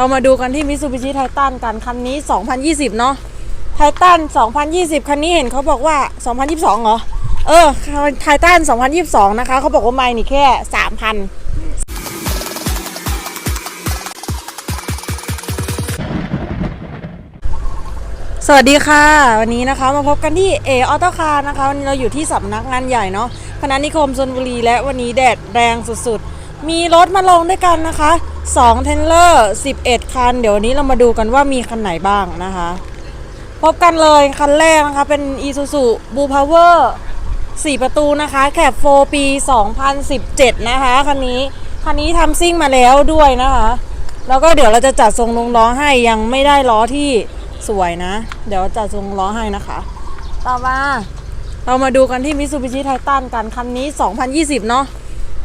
เรามาดูกันที่มิ t ซูบิชิไททันกันคันนี้ 2020 เนาะไททัน2020 คันนี้เห็นเขาบอกว่า 2022 เหรอ เออไททัน2022 นะคะ เขาบอกว่าไม่นี่แค่ 3,000สวัสดีค่ะ วันนี้นะคะมาพบกันที่เอออโต้คาร์นะคะวันนี้เราอยู่ที่สำนักงานใหญ่เนาะคณะนิคมชนบุรีและวันนี้แดดแรงสุดๆ มีรถมาลงด้วยกันนะคะ 2 เทนเลอร์ 11 คัน เดี๋ยววันนี้เรามาดูกันว่ามีคันไหนบ้างนะคะ พบกันเลยคันแรกนะคะ เป็น Isuzu Blue Power 4 ประตูนะคะแคบ4ปี 2017 นะคะคันนี้คันนี้ทำซิ่งมาแล้วด้วยนะคะ แล้วก็เดี๋ยวเราจะจัดทรงลงล้อให้ยังไม่ได้ล้อที่สวยนะ เดี๋ยวจัดทรงล้อให้นะคะ ต่อมาเรามาดูกันที่มิ t ซูบิชิไททันกันคันนี้ 2020 เนาะ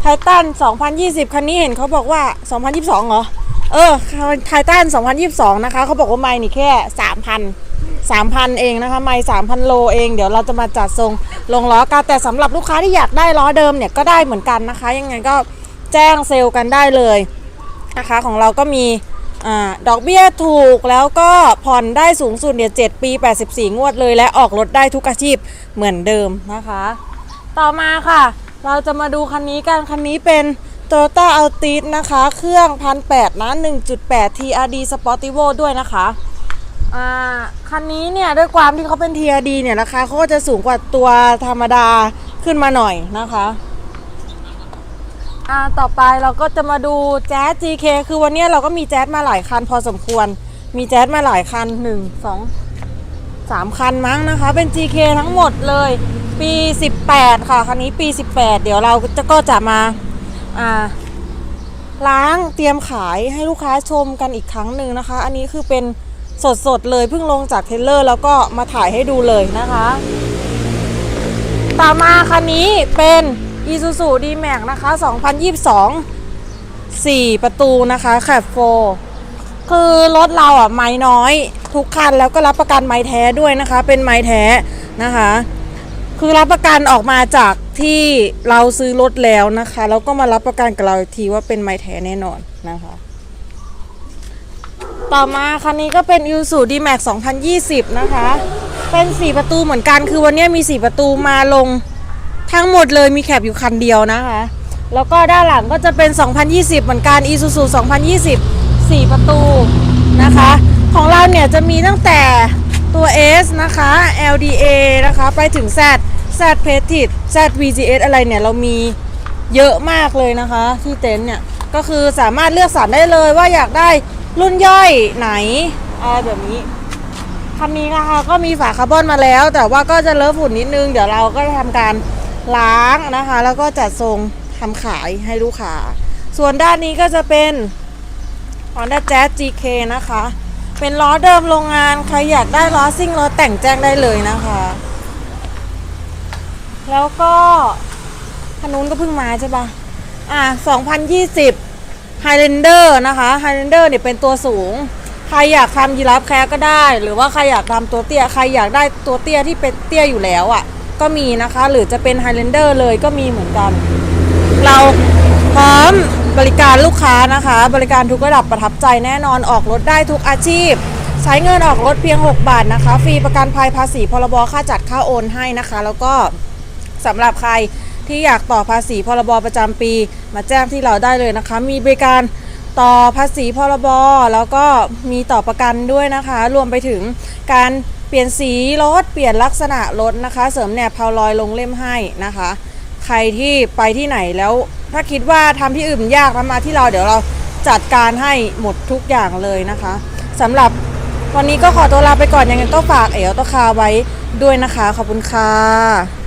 ไททัน2020 คันนี้เห็นเขาบอกว่า 2022 เหรอ เออไททัน2022 นะคะ เขาบอกว่าไม่นี่แค่ 3,000 3,000 เองนะคะ ไม่3,000 โลเอง เดี๋ยวเราจะมาจัดทรงลงล้อกันแต่สำหรับลูกค้าที่อยากได้ล้อเดิมเนี่ย ก็ได้เหมือนกันนะคะ ยังไงก็แจ้งเซลล์กันได้เลยนะคะ ของเราก็มีอดอกเบี้ยถูกแล้วก็ผ่อนได้สูงสุดเนี่ย 7 ปี 84 งวดเลย และออกรถได้ทุกอาชีพเหมือนเดิมนะคะ ต่อมาค่ะ เราจะมาดูคันนี้กัน คันนี้เป็น Toyota Altis นะคะ เครื่อง 1,800นะ 1.8 TRD Sportivo ด้วยนะคะคันนี้เนี่ยด้วยความที่เขาเป็น TRD เนี่ยนะคะเขาก็จะสูงกว่าตัวธรรมดาขึ้นมาหน่อยนะคะต่อไปเราก็จะมาดูแจ๊ส GK คือวันนี้เราก็มีแจ๊สมาหลายคันพอสมควร มีแจ๊สมาหลายคัน 1 2 3 คันมั้งนะคะ เป็น GK ทั้งหมดเลย ปี 18 ค่ะ คันนี้ปี 18 เดี๋ยวเราจะก็จะมาอ่าล้างเตรียมขายให้ลูกค้าชมกันอีกครั้งหนึ่งนะคะ อันนี้คือเป็นสดๆเลยเพิ่งลงจากเทรลเลอร์ แล้วก็มาถ่ายให้ดูเลยนะคะ ต่อมาคันนี้เป็น Isuzu D-Max นะคะ 2022 4 ประตูนะคะแคบโฟคือรถเราอะไม้น้อย ทุกคันแล้วก็รับประกันไม้แท้ด้วยนะคะ เป็นไม้แท้นะคะ คือรับประกันออกมาจากที่เราซื้อรถแล้วนะคะ แล้วก็มารับประกันกับเราอีกทีว่าเป็นไม้แท้แน่นอนนะคะ ต่อมาคันนี้ก็เป็น Isuzu D-Max 2020 นะคะ เป็น 4 ประตูเหมือนกัน คือวันนี้มี 4 ประตูมาลงทั้งหมดเลยมีแคปอยู่คันเดียวนะคะ แล้วก็ด้านหลังก็จะเป็น 2020 เหมือนกัน Isuzu 2020 4 ประตูนะคะ ของเราเนี่ยจะมีตั้งแต่ตัว S นะคะ LDA นะคะ ไปถึง Z Z p e t i t Z VGS อะไรเนี่ย เรามีเยอะมากเลยนะคะ ที่เต็นท์เนี่ย ก็คือสามารถเลือกสรรได้เลยว่าอยากได้รุ่นย่อยไหนอะไรแบบนี้คันนี้นะคะก็มีฝาคาร์บอนมาแล้ว แต่ว่าก็จะเลอะฝุ่นนิดนึง เดี๋ยวเราก็จะทำการล้างนะคะ แล้วก็จัดทรงทำขายให้ลูกค้าส่วนด้านนี้ก็จะเป็น Honda Jazz GK นะคะ เป็นล้อเดิมโรงงาน ใครอยากได้ล้อซิ่งล้อแต่งแจ้งได้เลยนะคะ แล้วก็คันนู้นก็เพิ่งมาใช่ปะอะ2020 Highlander นะคะ Highlander เนี่ยเป็นตัวสูง ใครอยากทำยีราฟแคร์ก็ได้ หรือว่าใครอยากทำตัวเตี้ย ใครอยากได้ตัวเตี้ยที่เป็นเตี้ยอยู่แล้วอะ่ะ ก็มีนะคะ หรือจะเป็น Highlander เลยก็มีเหมือนกัน เราพร้อมบริการลูกค้านะคะ บริการทุกระดับประทับใจแน่นอนออกรถได้ทุกอาชีพ ใช้เงินออกรถเพียง 6 บาทนะคะ ฟรีประกันภัยภาษีพรบค่าจัดค่าโอนให้นะคะ แล้วก็ สำหรับใครที่อยากต่อภาษีพรบประจำปี มาแจ้งที่เราได้เลยนะคะ มีบริการต่อภาษีพรบแล้วก็มีต่อประกันด้วยนะคะ รวมไปถึงการเปลี่ยนสีรถเปลี่ยนลักษณะรถนะคะ เสริมแนบเพาลอยลงเล่มให้นะคะ ใครที่ไปที่ไหนแล้วถ้าคิดว่าทำที่อื่นยากแล้วมาที่เราเดี๋ยวเราจัดการให้หมดทุกอย่างเลยนะคะสำหรับวันนี้ก็ขอตัวลาไปก่อนยังไงก็ฝากเอ๋วตะคาไว้ด้วยนะคะ ขอบคุณค่ะ